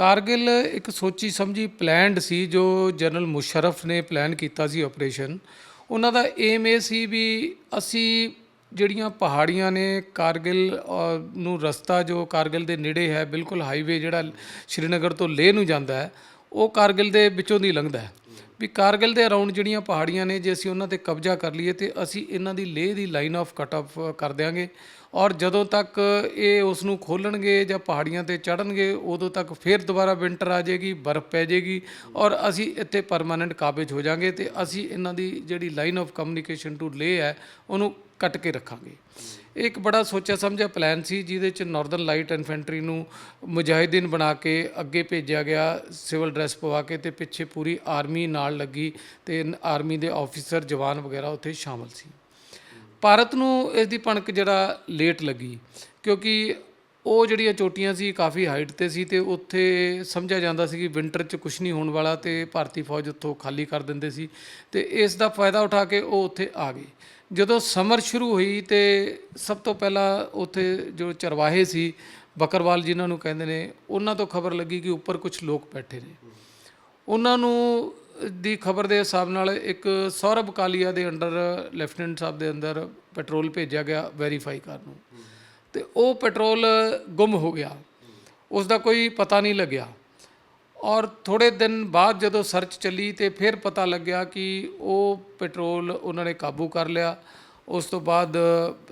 ਕਾਰਗਿਲ ਇੱਕ ਸੋਚੀ ਸਮਝੀ ਪਲਾਨਡ ਸੀ, ਜੋ ਜਨਰਲ ਮੁਸ਼ਰਫ ਨੇ ਪਲਾਨ ਕੀਤਾ ਸੀ ਆਪਰੇਸ਼ਨ। ਉਹਨਾਂ ਦਾ ਏਮ ਇਹ ਸੀ ਵੀ ਅਸੀਂ ਜਿਹੜੀਆਂ ਪਹਾੜੀਆਂ ਨੇ ਕਾਰਗਿਲ ਨੂੰ ਰਸਤਾ ਜੋ ਕਾਰਗਿਲ ਦੇ ਨੇੜੇ ਹੈ, ਬਿਲਕੁਲ ਹਾਈਵੇ ਜਿਹੜਾ ਸ਼੍ਰੀਨਗਰ ਤੋਂ ਲੇਹ ਨੂੰ ਜਾਂਦਾ ਹੈ, ਉਹ ਕਾਰਗਿਲ ਦੇ ਵਿੱਚੋਂ ਦੀ ਲੰਘਦਾ ਹੈ। ਵੀ ਕਾਰਗਿਲ ਦੇ ਅਰਾਊਂਡ ਜਿਹੜੀਆਂ ਪਹਾੜੀਆਂ ਨੇ, ਜੇ ਅਸੀਂ ਉਹਨਾਂ ਤੇ ਕਬਜ਼ਾ ਕਰ ਲਈਏ ਤੇ ਅਸੀਂ ਇਹਨਾਂ ਦੀ ਲੇਹ ਦੀ ਲਾਈਨ ਆਫ ਕਟ ਆਫ ਕਰ ਦਿਆਂਗੇ। ਔਰ ਜਦੋਂ ਤੱਕ ਇਹ ਉਸ ਨੂੰ ਖੋਲਣਗੇ ਜਾਂ ਪਹਾੜੀਆਂ ਤੇ ਚੜਨਗੇ ਉਦੋਂ ਤੱਕ ਫਿਰ ਦੁਬਾਰਾ ਵਿੰਟਰ ਆ ਜਾਏਗੀ, ਬਰਫ਼ ਪੈ ਜਾਏਗੀ ਔਰ ਅਸੀਂ ਇੱਥੇ ਪਰਮਾਨੈਂਟ ਕਾਬਜ ਹੋ ਜਾਾਂਗੇ ਤੇ ਅਸੀਂ ਇਹਨਾਂ ਦੀ ਜਿਹੜੀ line of communication to Leh ਹੈ, ਉਹਨੂੰ ਕੱਟ ਕੇ ਰੱਖਾਂਗੇ। ਇਹ ਇੱਕ ਬੜਾ ਸੋਚਿਆ ਸਮਝਿਆ ਪਲਾਨ ਸੀ, ਜਿਹਦੇ ਚ ਨਾਰਦਰਨ ਲਾਈਟ ਇਨਫੈਂਟਰੀ ਨੂੰ ਮੁਜਾਹਿਦੀਨ ਬਣਾ ਕੇ ਅੱਗੇ ਭੇਜਿਆ ਗਿਆ, ਸਿਵਲ ਡਰੈਸ ਪਵਾ ਕੇ ਤੇ ਪਿੱਛੇ ਪੂਰੀ ਆਰਮੀ ਨਾਲ ਲੱਗੀ ਤੇ ਆਰਮੀ ਦੇ ਆਫੀਸਰ ਜਵਾਨ ਵਗੈਰਾ ਉੱਥੇ ਸ਼ਾਮਲ ਸੀ। ਭਾਰਤ ਨੂੰ ਇਸ ਦੀ ਭਣਕ ਜਿਹੜਾ ਲੇਟ ਲੱਗੀ, ਕਿਉਂਕਿ ਉਹ ਜਿਹੜੀਆਂ ਚੋਟੀਆਂ ਸੀ, ਕਾਫੀ ਹਾਈਟ ਤੇ ਸੀ ਤੇ ਉੱਥੇ ਸਮਝਿਆ ਜਾਂਦਾ ਸੀ ਕਿ ਵਿੰਟਰ 'ਚ ਕੁਝ ਨਹੀਂ ਹੋਣ ਵਾਲਾ ਤੇ ਭਾਰਤੀ ਫੌਜ ਉੱਥੋਂ ਖਾਲੀ ਕਰ ਦਿੰਦੇ ਸੀ ਤੇ ਇਸ ਦਾ ਫਾਇਦਾ ਉਠਾ ਕੇ ਉਹ ਉੱਥੇ ਆ ਗਏ। ਜਦੋਂ ਸਮਰ ਸ਼ੁਰੂ ਹੋਈ ਤੇ ਸਭ ਤੋਂ ਪਹਿਲਾਂ ਉੱਥੇ ਜੋ ਚਰਵਾਹੇ ਸੀ, ਬੱਕਰਵਾਲ ਜਿਨ੍ਹਾਂ ਨੂੰ ਕਹਿੰਦੇ ਨੇ, ਉਹਨਾਂ ਤੋਂ ਖਬਰ ਲੱਗੀ ਕਿ ਉੱਪਰ ਕੁਝ ਲੋਕ ਬੈਠੇ ਨੇ। ਉਹਨਾਂ ਨੂੰ ਦੀ ਖਬਰ ਦੇ ਹਿਸਾਬ ਨਾਲ ਇੱਕ ਸੌਰਭ ਕਾਲੀਆ ਦੇ ਅੰਡਰ, ਲੈਫਟੀਨੈਂਟ ਸਾਹਿਬ ਦੇ ਅੰਦਰ ਪੈਟਰੋਲ ਭੇਜਿਆ ਗਿਆ ਵੈਰੀਫਾਈ ਕਰਨ ਨੂੰ। ਤੇ ਉਹ ਪੈਟਰੋਲ ਗੁੰਮ ਹੋ ਗਿਆ। ਉਸ ਦਾ ਕੋਈ ਪਤਾ ਨਹੀਂ ਲੱਗਿਆ। ਔਰ ਥੋੜੇ ਦਿਨ ਬਾਅਦ ਜਦੋਂ ਸਰਚ ਚੱਲੀ ਤੇ ਫਿਰ ਪਤਾ ਲੱਗਿਆ ਕਿ ਉਹ ਪੈਟਰੋਲ ਉਹਨਾਂ ਨੇ ਕਾਬੂ ਕਰ ਲਿਆ। ਉਸ ਤੋਂ ਬਾਅਦ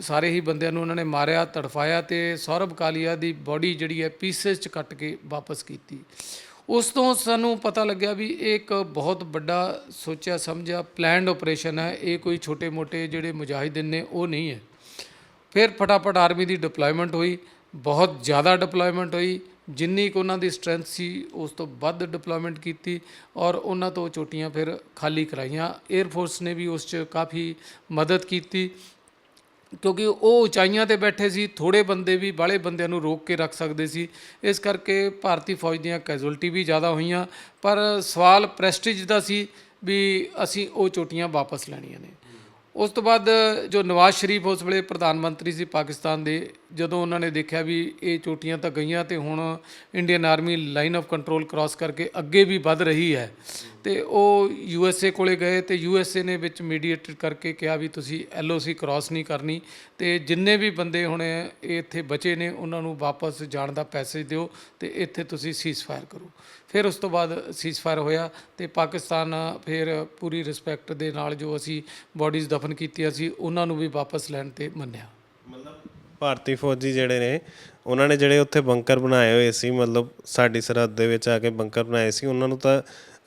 ਸਾਰੇ ਹੀ ਬੰਦਿਆਂ ਨੂੰ ਉਹਨਾਂ ਨੇ ਮਾਰਿਆ, ਤੜਫਾਇਆ ਤੇ ਸੌਰਭ ਕਾਲੀਆ ਦੀ ਬਾਡੀ ਜਿਹੜੀ ਹੈ ਪੀਸਸ ਚ ਕੱਟ ਕੇ ਵਾਪਸ ਕੀਤੀ। ਉਸ ਤੋਂ ਸਾਨੂੰ ਪਤਾ ਲੱਗਿਆ ਵੀ ਇਹ ਇੱਕ ਬਹੁਤ ਵੱਡਾ ਸੋਚਿਆ ਸਮਝਿਆ ਪਲਾਨਡ ਆਪਰੇਸ਼ਨ ਹੈ। ਇਹ ਕੋਈ ਛੋਟੇ-ਮੋਟੇ ਜਿਹੜੇ ਮੁਜਾਹਿਦੀਨ ਨੇ, ਉਹ ਨਹੀਂ ਹੈ। ਫਿਰ ਫਟਾਫਟ ਆਰਮੀ ਦੀ ਡਿਪਲੋਇਮੈਂਟ ਹੋਈ, ਬਹੁਤ ਜ਼ਿਆਦਾ ਡਿਪਲੋਇਮੈਂਟ ਹੋਈ, ਜਿੰਨੀ ਕੁ ਉਹਨਾਂ ਦੀ ਸਟਰੈਂਥ ਸੀ ਉਸ ਤੋਂ ਵੱਧ ਡਿਪਲੋਇਮੈਂਟ ਕੀਤੀ ਔਰ ਉਹਨਾਂ ਤੋਂ ਚੋਟੀਆਂ ਫਿਰ ਖਾਲੀ ਕਰਾਈਆਂ। 에ਅਰ ਫੋਰਸ ਨੇ ਵੀ ਉਸ 'ਚ ਕਾਫੀ ਮਦਦ ਕੀਤੀ ਕਿਉਂਕਿ ਉਹ ਉਚਾਈਆਂ ਤੇ ਬੈਠੇ ਸੀ ਥੋੜੇ ਬੰਦੇ ਵੀ ਬਾਹਲੇ ਬੰਦਿਆਂ ਨੂੰ ਰੋਕ ਕੇ ਰੱਖ ਸਕਦੇ ਸੀ। ਇਸ ਕਰਕੇ ਭਾਰਤੀ ਫੌਜ ਦੀਆਂ ਕੈਜੁਅਲਟੀ ਵੀ ਜ਼ਿਆਦਾ ਹੋਈਆਂ, ਪਰ ਸਵਾਲ ਪ੍ਰੈਸਟੀਜ ਦਾ ਸੀ ਵੀ ਅਸੀਂ ਉਹ ਚੋਟੀਆਂ ਵਾਪਸ ਲੈਣੀਆਂ ਨੇ। ਉਸ ਤੋਂ ਬਾਅਦ ਜੋ ਨਵਾਜ਼ ਸ਼ਰੀਫ ਉਸ ਵੇਲੇ ਪ੍ਰਧਾਨ ਮੰਤਰੀ ਸੀ ਪਾਕਿਸਤਾਨ ਦੇ ਜਦੋਂ ਉਹਨਾਂ ਨੇ ਦੇਖਿਆ ਵੀ ਇਹ ਚੋਟੀਆਂ ਤਾਂ ਗਈਆਂ ਤੇ ਹੁਣ Indian army line of control cross ਕਰਕੇ ਅੱਗੇ ਵੀ ਵੱਧ ਰਹੀ ਹੈ। ਤੇ ਉਹ ਯੂ ਐੱਸ ਏ ਕੋਲੇ ਗਏ ਤੇ ਏ ਨੇ ਵਿੱਚ ਮੀਡੀਏਟ ਕਰਕੇ ਕਿਹਾ ਵੀ ਤੁਸੀਂ ਐੱਲ ਓ ਸੀ ਕ੍ਰਾਸ ਨਹੀਂ ਕਰਨੀ ਤੇ ਜਿੰਨੇ ਵੀ ਬੰਦੇ ਹੁਣ ਇਹ ਇੱਥੇ ਬਚੇ ਨੇ, ਉਹਨਾਂ ਨੂੰ ਵਾਪਸ ਜਾਣ ਦਾ ਪੈਸੇਜ ਦਿਓ ਤੇ ਇੱਥੇ ਤੁਸੀਂ ਸੀਜ਼ਫਾਇਰ ਕਰੋ। ਫਿਰ ਉਸ ਤੋਂ ਬਾਅਦ ਸੀਜ਼ਫਾਇਰ ਹੋਇਆ ਤੇ ਪਾਕਿਸਤਾਨ ਫਿਰ ਪੂਰੀ ਰਿਸਪੈਕਟ ਦੇ ਨਾਲ ਜੋ ਅਸੀਂ ਬਾਡੀਜ਼ ਦਫਨ ਕੀਤੀਆਂ ਸੀ, ਉਹਨਾਂ ਨੂੰ ਵੀ ਵਾਪਸ ਲੈਣ ਤੇ ਮੰਨਿਆ। ਭਾਰਤੀ ਫੌਜੀ ਜਿਹੜੇ ਨੇ, ਉਹਨਾਂ ਨੇ ਜਿਹੜੇ ਉੱਥੇ ਬੰਕਰ ਬਣਾਏ ਹੋਏ ਸੀ, ਮਤਲਬ ਸਾਡੀ ਸਰਹੱਦ ਦੇ ਵਿੱਚ ਆ ਕੇ ਬੰਕਰ ਬਣਾਏ ਸੀ, ਉਹਨਾਂ ਨੂੰ ਤਾਂ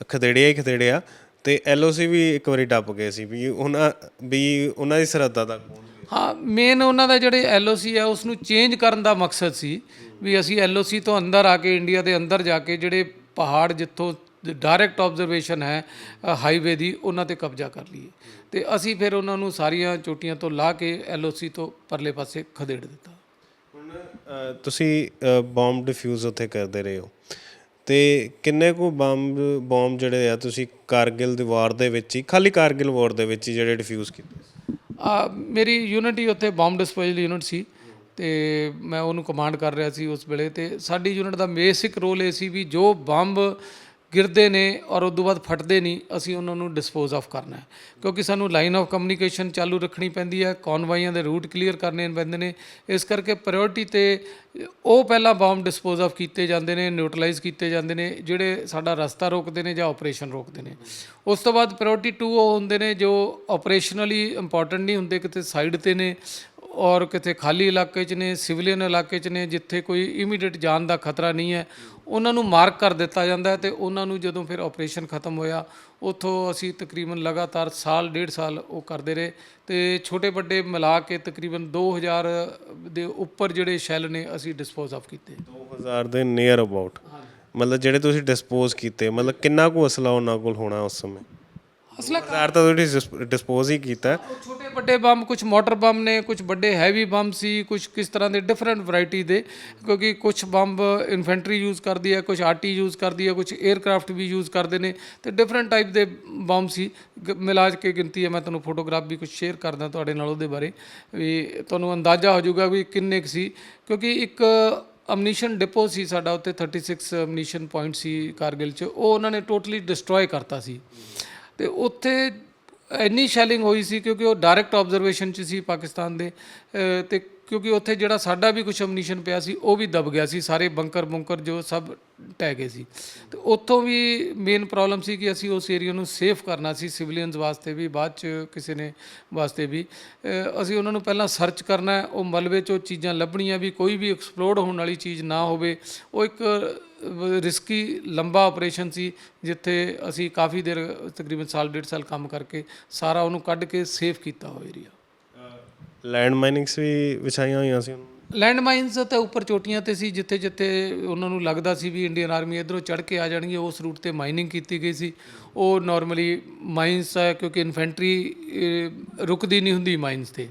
ਖਦੇੜਿਆ ਹੀ ਖਦੇੜਿਆ ਤੇ ਐਲਓਸੀ ਵੀ ਇੱਕ ਵਾਰੀ ਡੱਬ ਗਏ ਸੀ ਵੀ ਉਹਨਾਂ ਵੀ ਉਹਨਾਂ ਦੀ ਸਰਹੱਦਾਂ ਤੱਕ ਹਾਂ ਮੇਨ ਉਹਨਾਂ ਦਾ ਜਿਹੜੇ ਐਲਓਸੀ ਹੈ ਉਸ ਨੂੰ ਚੇਂਜ ਕਰਨ ਦਾ ਮਕਸਦ ਸੀ ਵੀ ਅਸੀਂ ਐਲਓਸੀ ਤੋਂ ਅੰਦਰ ਆ ਕੇ, ਇੰਡੀਆ ਦੇ ਅੰਦਰ ਜਾ ਕੇ ਜਿਹੜੇ ਪਹਾੜ ਜਿੱਥੋਂ ਡਾਇਰੈਕਟ ਆਬਜ਼ਰਵੇਸ਼ਨ ਹੈ ਹਾਈਵੇ ਦੀ, ਉਹਨਾਂ ਤੇ ਕਬਜ਼ਾ ਕਰ ਲਈਏ। ਤੇ ਅਸੀਂ ਫਿਰ ਉਹਨਾਂ ਨੂੰ ਸਾਰੀਆਂ ਚੋਟੀਆਂ ਤੋਂ ਲਾ ਕੇ ਐਲਓਸੀ ਤੋਂ ਪਰਲੇ ਪਾਸੇ ਖਦੇੜ ਦਿੱਤਾ ਹੁਣ ਤੁਸੀਂ ਬੰਬ ਡਿਫਿਊਜ਼ ਉੱਥੇ ਕਰਦੇ ਰਹੇ ਹੋ ਤੇ ਕਿੰਨੇ ਕੁ ਬੰਬ ਬੰਬ ਜਿਹੜੇ ਆ ਤੁਸੀਂ ਕਾਰਗਿਲ ਦੀ ਵਾਰ ਦੇ ਵਿੱਚ ਹੀ ਖਾਲੀ ਕਾਰਗਿਲ ਵਾਰ ਦੇ ਵਿੱਚ ਹੀ ਜਿਹੜੇ ਡਿਫਿਊਜ਼ ਕੀਤੇ? ਆ ਮੇਰੀ ਯੂਨਿਟ ਹੀ ਉੱਥੇ ਬੰਬ ਡਿਸਪੋਜ਼ਲ ਯੂਨਿਟ ਸੀ ਤੇ ਮੈਂ ਉਹਨੂੰ ਕਮਾਂਡ ਕਰ ਰਿਹਾ ਸੀ ਉਸ ਵੇਲੇ ਤੇ ਸਾਡੀ ਯੂਨਿਟ ਦਾ ਬੇਸਿਕ ਰੋਲ ਇਹ ਸੀ ਵੀ ਜੋ ਬੰਬ ਗਿਰਦੇ ਨੇ ਔਰ ਉਸ ਤੋਂ ਬਾਅਦ ਫਟਦੇ ਨਹੀਂ, ਅਸੀਂ ਉਹਨਾਂ ਨੂੰ ਡਿਸਪੋਜ਼ ਆਫ ਕਰਨਾ ਹੈ। ਕਿਉਂਕਿ ਸਾਨੂੰ ਲਾਈਨ ਆਫ ਕਮਿਊਨੀਕੇਸ਼ਨ ਚਾਲੂ ਰੱਖਣੀ ਪੈਂਦੀ ਹੈ ਕਨਵਾਈਆਂ ਦੇ ਰੂਟ ਕਲੀਅਰ ਕਰਨੇ ਪੈਂਦੇ ਨੇ। ਇਸ ਕਰਕੇ ਪ੍ਰਾਇੋਰਟੀ ਤੇ ਉਹ ਪਹਿਲਾਂ ਬੰਬ ਡਿਸਪੋਜ਼ ਆਫ ਕੀਤੇ ਜਾਂਦੇ ਨੇ ਨਿਊਟਰਲਾਈਜ਼ ਕੀਤੇ ਜਾਂਦੇ ਨੇ, ਜਿਹੜੇ ਸਾਡਾ ਰਸਤਾ ਰੋਕਦੇ ਨੇ ਜਾਂ ਆਪਰੇਸ਼ਨ ਰੋਕਦੇ ਨੇ। ਉਸ ਤੋਂ ਬਾਅਦ ਪ੍ਰਾਇੋਰਟੀ 2 ਉਹ ਹੁੰਦੇ ਨੇ ਜੋ ਆਪਰੇਸ਼ਨਲੀ ਇੰਪੋਰਟੈਂਟ ਨਹੀਂ ਹੁੰਦੇ, ਕਿਤੇ ਸਾਈਡ ਤੇ ਨੇ ਔਰ ਕਿਤੇ ਖਾਲੀ ਇਲਾਕੇ 'ਚ ਨੇ ਸਿਵਲੀਅਨ ਇਲਾਕੇ 'ਚ ਨੇ, ਜਿੱਥੇ ਕੋਈ ਇਮੀਡੀਏਟ ਜਾਨ ਦਾ ਖਤਰਾ ਨਹੀਂ ਹੈ ਉਹਨਾਂ ਨੂੰ ਮਾਰਕ ਕਰ ਦਿੱਤਾ ਜਾਂਦਾ ਹੈ ਤੇ ਉਹਨਾਂ ਨੂੰ ਜਦੋਂ ਫਿਰ ਆਪਰੇਸ਼ਨ ਖਤਮ ਹੋਇਆ, ਉੱਥੋਂ ਅਸੀਂ ਤਕਰੀਬਨ ਲਗਾਤਾਰ ਸਾਲ, ਡੇਢ ਸਾਲ ਉਹ ਕਰਦੇ ਰਹੇ ਤੇ ਛੋਟੇ ਵੱਡੇ ਮਿਲਾ ਕੇ ਤਕਰੀਬਨ 2000 ਦੇ ਉੱਪਰ ਜਿਹੜੇ ਸ਼ੈਲ ਨੇ ਅਸੀਂ ਡਿਸਪੋਜ਼ ਆਫ ਕੀਤੇ। 2000 ਦੇ ਨੀਅਰ ਅਬਾਊਟ ਮਤਲਬ ਜਿਹੜੇ ਤੁਸੀਂ ਡਿਸਪੋਜ਼ ਕੀਤੇ, ਮਤਲਬ ਕਿੰਨਾ ਕੁ ਅਸਲਾ ਉਹਨਾਂ ਕੋਲ ਹੋਣਾ ਉਸ ਸਮੇਂ? ਅਸਲਾ 2000 ਤਾਂ ਤੁਸੀਂ ਡਿਸਪੋਜ਼ ਹੀ ਕੀਤਾ। ਛੋਟੇ ਵੱਡੇ ਬੰਬ ਕੁਝ ਮੋਟਰ ਬੰਬ ਨੇ ਕੁਝ ਵੱਡੇ ਹੈਵੀ ਬੰਬ ਸੀ ਕੁਝ ਕਿਸ ਤਰ੍ਹਾਂ ਦੇ ਡਿਫਰੈਂਟ ਵੈਰਾਈਟੀ ਦੇ ਕਿਉਂਕਿ ਕੁਝ ਬੰਬ ਇਨਫੈਂਟਰੀ ਯੂਜ਼ ਕਰਦੀ ਹੈ ਕੁਝ ਆਰਟੀ ਯੂਜ਼ ਕਰਦੀ ਹੈ ਕੁਝ 에ਅਰਕ੍ਰਾਫਟ ਵੀ ਯੂਜ਼ ਕਰਦੇ ਨੇ ਤੇ ਡਿਫਰੈਂਟ ਟਾਈਪ ਦੇ ਬੰਬ ਸੀ। ਗ- ਮਿਲਾ ਕੇ ਗਿਣਤੀ ਹੈ ਮੈਂ ਤੁਹਾਨੂੰ ਫੋਟੋਗ੍ਰਾਫ ਵੀ ਕੁਝ ਸ਼ੇਅਰ ਕਰਦਾ ਤੁਹਾਡੇ ਨਾਲ ਉਹਦੇ ਬਾਰੇ ਵੀ ਤੁਹਾਨੂੰ ਅੰਦਾਜ਼ਾ ਹੋ ਜਾਊਗਾ ਵੀ ਕਿੰਨੇ ਕੁ ਸੀ ਕਿਉਂਕਿ ਇੱਕ ਅਮਨੀਸ਼ਨ ਡਿਪੋ ਸੀ ਸਾਡਾ ਉੱਤੇ 36 ਅਮਨੀਸ਼ਨ ਪੁਆਇੰਟ ਸੀ ਕਾਰਗਿਲ 'ਚ ਉਹ ਉਹਨਾਂ ਨੇ ਟੋਟਲੀ ਡਿਸਟਰੋਏ ਕਰਤਾ ਸੀ। ਤੇ ਉੱਥੇ ਇੰਨੀ ਸ਼ੈਲਿੰਗ ਹੋਈ ਸੀ ਕਿਉਂਕਿ ਉਹ ਡਾਇਰੈਕਟ ਆਬਜ਼ਰਵੇਸ਼ਨ 'ਚ ਸੀ ਪਾਕਿਸਤਾਨ ਦੇ ਅ, ਤੇ ਕਿਉਂਕਿ ਉੱਥੇ ਜਿਹੜਾ ਸਾਡਾ ਵੀ ਕੁਝ ਅਮਨੀਸ਼ਨ ਪਿਆ ਸੀ, ਉਹ ਵੀ ਦਬ ਗਿਆ ਸੀ, ਸਾਰੇ ਬੰਕਰ ਬੰਕਰ ਜੋ ਸਭ ਟਹਿ ਗਏ ਸੀ। ਤੇ ਉੱਥੋਂ ਵੀ ਮੇਨ ਪ੍ਰੋਬਲਮ ਸੀ ਕਿ ਅਸੀਂ ਉਸ ਏਰੀਆ ਨੂੰ ਸੇਫ ਕਰਨਾ ਸੀ ਸਿਵਲੀਅਨਸ ਵਾਸਤੇ ਵੀ, ਬਾਅਦ ਚ ਕਿਸੇ ਨੇ ਵਾਸਤੇ ਵੀ। ਅਸੀਂ ਉਹਨਾਂ ਨੂੰ ਪਹਿਲਾਂ ਸਰਚ ਕਰਨਾ ਉਹ ਮਲਬੇ 'ਚੋਂ ਚੀਜ਼ਾਂ ਲੱਭਣੀਆਂ ਵੀ, ਕੋਈ ਵੀ ਐਕਸਪਲੋਰਡ ਹੋਣ ਵਾਲੀ ਚੀਜ਼ ਨਾ ਹੋਵੇ। ਉਹ ਇੱਕ ਰਿਸਕੀ ਲੰਬਾ ਆਪਰੇਸ਼ਨ ਸੀ, ਜਿੱਥੇ ਅਸੀਂ ਕਾਫੀ ਦੇਰ ਤਕਰੀਬਨ ਸਾਲ, ਡੇਢ ਸਾਲ ਕੰਮ ਕਰਕੇ ਸਾਰਾ ਉਹਨੂੰ ਕੱਢ ਕੇ ਸੇਫ ਕੀਤਾ ਉਹ ਏਰੀਆ ਲੈਂਡ ਮਾਈਨਿੰਗਸ ਵੀ ਵਿਛਾਈਆਂ ਹੋਈਆਂ ਸੀ ਲੈਂਡ ਮਾਈਨਸ ਤੇ ਉੱਪਰ ਚੋਟੀਆਂ ਤੇ ਸੀ, ਜਿੱਥੇ ਜਿੱਥੇ ਉਹਨਾਂ ਨੂੰ ਲੱਗਦਾ ਸੀ ਵੀ ਇੰਡੀਅਨ ਆਰਮੀ ਇਧਰੋਂ ਚੜ੍ਹ ਕੇ ਆ ਜਾਣਗੇ, ਉਸ ਰੂਟ ਤੇ ਮਾਈਨਿੰਗ ਕੀਤੀ ਗਈ ਸੀ। ਉਹ ਨਾਰਮਲੀ ਮਾਈਨਸ ਹੈ ਕਿਉਂਕਿ ਇਨਫੈਂਟਰੀ ਰੁਕਦੀ ਨਹੀਂ ਹੁੰਦੀ ਮਾਈਨਸ ਤੇ।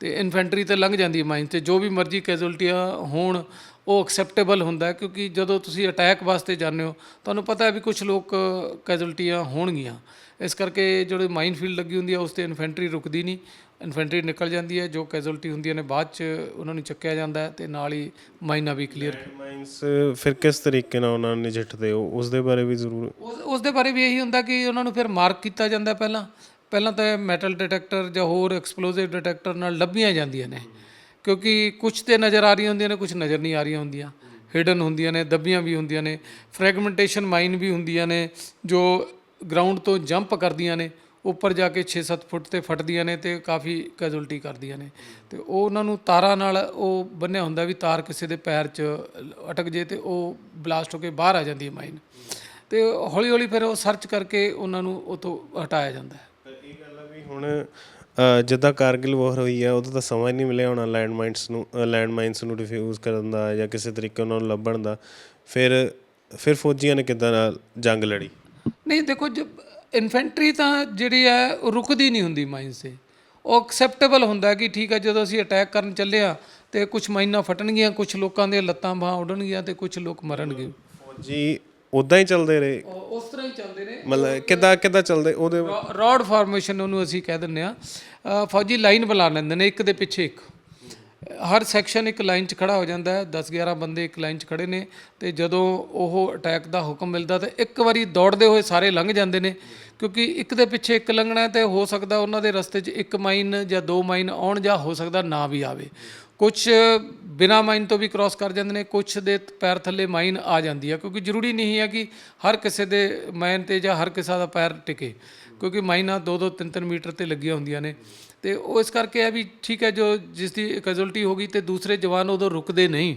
ਤੇ ਇਨਫੈਂਟਰੀ ਤੇ ਲੰਘ ਜਾਂਦੀ ਹੈ ਮਾਈਨਸ ਤੇ। ਜੋ ਵੀ ਮਰਜ਼ੀ ਕੈਜੁਅਲਟੀਆਂ ਹੋਣ, ਉਹ ਐਕਸੈਪਟੇਬਲ ਹੁੰਦਾ ਕਿਉਂਕਿ ਜਦੋਂ ਤੁਸੀਂ ਅਟੈਕ ਵਾਸਤੇ ਜਾਂਦੇ ਹੋ, ਤੁਹਾਨੂੰ ਪਤਾ ਹੈ ਵੀ ਕੁਝ ਲੋਕ ਕੈਜੁਅਲਟੀਆਂ ਹੋਣਗੀਆਂ। ਇਸ ਕਰਕੇ ਜਿਹੜੇ ਮਾਈਨ ਫੀਲਡ ਲੱਗੀ ਹੁੰਦੀ ਹੈ ਉਸ ਤੇ ਇਨਫੈਂਟਰੀ ਰੁਕਦੀ ਨਹੀਂ। ਇਨਫੈਂਟਰੀ ਨਿਕਲ ਜਾਂਦੀ ਹੈ ਜੋ ਕੈਜੁਅਲਟੀ ਹੁੰਦੀਆਂ ਨੇ ਬਾਅਦ ਚ ਉਹਨਾਂ ਨੂੰ ਚੱਕਿਆ ਜਾਂਦਾ ਹੈ ਤੇ ਨਾਲ ਹੀ ਮਾਈਨਾ ਵੀ ਕਲੀਅਰ ਮਾਈਨਸ ਫਿਰ ਕਿਸ ਤਰੀਕੇ ਨਾਲ ਉਹਨਾਂ ਨੂੰ ਨਜਿੱਠਦੇ ਹੋ? ਉਸ ਦੇ ਬਾਰੇ ਵੀ ਜ਼ਰੂਰ। ਉਸ ਉਸ ਦੇ ਬਾਰੇ ਵੀ ਇਹੀ ਹੁੰਦਾ ਕਿ ਉਹਨਾਂ ਨੂੰ ਫਿਰ ਮਾਰਕ ਕੀਤਾ ਜਾਂਦਾ ਪਹਿਲਾਂ। ਪਹਿਲਾਂ ਤਾਂ ਮੈਟਲ ਡਿਟੈਕਟਰ ਜਾਂ ਹੋਰ ਐਕਸਪਲੋਸਿਵ ਡਿਟੈਕਟਰ ਨਾਲ ਲੱਭੀਆਂ ਜਾਂਦੀਆਂ ਨੇ। ਕਿਉਂਕਿ ਕੁਝ ਤੇ ਨਜ਼ਰ ਆ ਰਹੀਆਂ ਹੁੰਦੀਆਂ ਨੇ ਕੁਝ ਨਜ਼ਰ ਨਹੀਂ ਆ ਰਹੀਆਂ ਹੁੰਦੀਆਂ। ਹਿਡਨ ਹੁੰਦੀਆਂ ਨੇ ਦੱਬੀਆਂ ਵੀ ਹੁੰਦੀਆਂ ਨੇ। ਫ੍ਰੈਗਮੈਂਟੇਸ਼ਨ ਮਾਈਨ ਵੀ ਹੁੰਦੀਆਂ ਨੇ ਜੋ ਗਰਾਊਂਡ ਤੋਂ ਜੰਪ ਕਰਦੀਆਂ ਨੇ, ਉੱਪਰ ਜਾ ਕੇ 6-7 ਫੁੱਟ ਤੇ ਫਟਦੀਆਂ ਨੇ ਤੇ ਕਾਫੀ ਕੈਜੁਅਲਟੀ ਕਰਦੀਆਂ ਨੇ। ਤੇ ਉਹ ਉਹਨਾਂ ਨੂੰ ਤਾਰਾਂ ਨਾਲ ਉਹ ਬੰਨਿਆ ਹੁੰਦਾ ਵੀ ਤਾਰ ਕਿਸੇ ਦੇ ਪੈਰ 'ਚ ਅਟਕ ਜੇ ਤੇ ਉਹ ਬਲਾਸਟ ਹੋ ਕੇ ਬਾਹਰ ਆ ਜਾਂਦੀ ਹੈ ਮਾਈਨ ਤੇ ਹੌਲੀ ਹੌਲੀ ਫਿਰ ਉਹ ਸਰਚ ਕਰਕੇ ਉਹਨਾਂ ਨੂੰ ਉਤੋਂ ਹਟਾਇਆ ਜਾਂਦਾ ਹੈ। ਇਹ ਗੱਲ ਆ ਵੀ ਹੁਣ ਜਿੱਦਾਂ ਕਾਰਗਿਲ ਵਾਰ ਹੋਈ ਆ, ਉਦੋਂ ਤਾਂ ਸਮਾਂ ਹੀ ਨਹੀਂ ਮਿਲਿਆ ਹੋਣਾ ਲੈਂਡ ਮਾਈਨਸ ਨੂੰ ਲੈਂਡ ਮਾਈਨਸ ਨੂੰ ਡਿਫਿਊਜ਼ ਕਰਨ ਦਾ ਜਾਂ ਕਿਸੇ ਤਰੀਕੇ ਉਹਨਾਂ ਨੂੰ ਲੱਭਣ ਦਾ। ਫਿਰ ਫਿਰ ਫੌਜੀਆਂ ਨੇ ਕਿੱਦਾਂ ਨਾਲ ਜੰਗ ਲੜੀ? ਨਹੀਂ ਦੇਖੋ ਜ ਇਨਫੈਂਟਰੀ ਤਾਂ ਜਿਹੜੀ ਹੈ ਉਹ ਰੁਕਦੀ ਨਹੀਂ ਹੁੰਦੀ ਮਾਈਨ ਸੇ ਉਹ ਐਕਸੈਪਟੇਬਲ ਹੁੰਦਾ ਕਿ ਠੀਕ ਹੈ ਜਦੋਂ ਅਸੀਂ ਅਟੈਕ ਕਰਨ ਚੱਲੇ ਆ ਤੇ ਕੁਝ ਮਾਈਨਾਂ ਫਟਣਗੀਆਂ ਕੁਝ ਲੋਕਾਂ ਦੇ ਲੱਤਾਂ ਬਾਹਾਂ ਉੱਡਣਗੀਆਂ ਤੇ ਕੁਝ ਲੋਕ ਮਰਨਗੇ। ਫੌਜੀ ਉਦਾਂ ਹੀ ਚੱਲਦੇ ਰਹੇ? ਉਸ ਤਰ੍ਹਾਂ ਹੀ ਚੱਲਦੇ ਨੇ ਮਤਲਬ ਕਿੱਦਾਂ ਕਿੱਦਾਂ ਚੱਲਦੇ? ਉਹਦੇ ਰੋਡ ਫਾਰਮੇਸ਼ਨ ਉਹਨੂੰ ਅਸੀਂ ਕਹਿ ਦਿੰਦੇ ਆ ਫੌਜੀ ਲਾਈਨ ਬਣਾ ਲੈਂਦੇ ਨੇ ਇੱਕ ਦੇ ਪਿੱਛੇ ਇੱਕ। ਹਰ ਸੈਕਸ਼ਨ ਇੱਕ ਲਾਈਨ 'ਚ ਖੜਾ ਹੋ ਜਾਂਦਾ ਹੈ 10 11 ਬੰਦੇ ਇੱਕ ਲਾਈਨ 'ਚ ਖੜੇ ਨੇ ਤੇ ਜਦੋਂ ਉਹ ਅਟੈਕ ਦਾ ਹੁਕਮ ਮਿਲਦਾ ਤਾਂ ਇੱਕ ਵਾਰੀ ਦੌੜਦੇ ਹੋਏ ਸਾਰੇ ਲੰਘ ਜਾਂਦੇ ਨੇ, ਕਿਉਂਕਿ ਇੱਕ ਦੇ ਪਿੱਛੇ ਇੱਕ ਲੰਘਣਾ ਹੈ ਤੇ ਹੋ ਸਕਦਾ ਉਹਨਾਂ ਦੇ ਰਸਤੇ 'ਚ ਇੱਕ ਮਾਈਨ ਜਾਂ ਦੋ ਮਾਈਨ ਆਉਣ ਜਾਂ ਹੋ ਸਕਦਾ ਨਾ ਵੀ ਆਵੇ। ਕੁਝ ਬਿਨਾ ਮਾਈਨ ਤੋਂ ਵੀ ਕ੍ਰਾਸ ਕਰ ਜਾਂਦੇ ਨੇ ਕੁਝ ਦੇ ਪੈਰ ਥੱਲੇ ਮਾਈਨ ਆ ਜਾਂਦੀ ਹੈ ਕਿਉਂਕਿ ਜ਼ਰੂਰੀ ਨਹੀਂ ਹੈ ਕਿ ਹਰ ਕਿਸੇ ਦੇ ਮਾਈਨ ਤੇ ਜਾਂ ਹਰ ਕਿਸੇ ਦਾ ਪੈਰ ਟਿਕੇ, ਕਿਉਂਕਿ ਮਾਈਨਾਂ 2-2 3-3 ਮੀਟਰ ਤੇ ਲੱਗੀਆਂ ਹੁੰਦੀਆਂ ਨੇ। ਤੇ ਉਹ ਇਸ ਕਰਕੇ ਹੈ ਵੀ ਠੀਕ ਹੈ ਜੋ ਜਿਸ ਦੀ ਕੈਜੁਅਲਟੀ ਹੋ ਗਈ ਤੇ ਦੂਸਰੇ ਜਵਾਨ ਉਦੋਂ ਰੁਕਦੇ ਨਹੀਂ,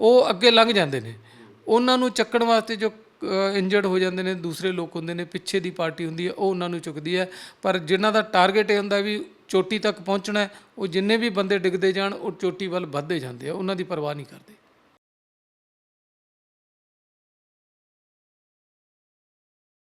ਉਹ ਅੱਗੇ ਲੰਘ ਜਾਂਦੇ ਨੇ। ਉਹਨਾਂ ਨੂੰ ਚੱਕਣ ਵਾਸਤੇ ਜੋ ਇੰਜਰਡ ਹੋ ਜਾਂਦੇ ਨੇ, ਦੂਸਰੇ ਲੋਕ ਹੁੰਦੇ ਨੇ, ਪਿੱਛੇ ਦੀ ਪਾਰਟੀ ਹੁੰਦੀ ਹੈ, ਉਹ ਉਹਨਾਂ ਨੂੰ ਚੁੱਕਦੀ ਹੈ। ਪਰ ਜਿਨ੍ਹਾਂ ਦਾ ਟਾਰਗੇਟ ਇਹ ਹੁੰਦਾ ਵੀ ਚੋਟੀ ਤੱਕ ਪਹੁੰਚਣਾ ਉਹ ਜਿੰਨੇ ਵੀ ਬੰਦੇ ਡਿੱਗਦੇ ਜਾਣ, ਉਹ ਚੋਟੀ ਵੱਲ ਵੱਧਦੇ ਜਾਂਦੇ ਆ, ਉਹਨਾਂ ਦੀ ਪਰਵਾਹ ਨਹੀਂ ਕਰਦੇ।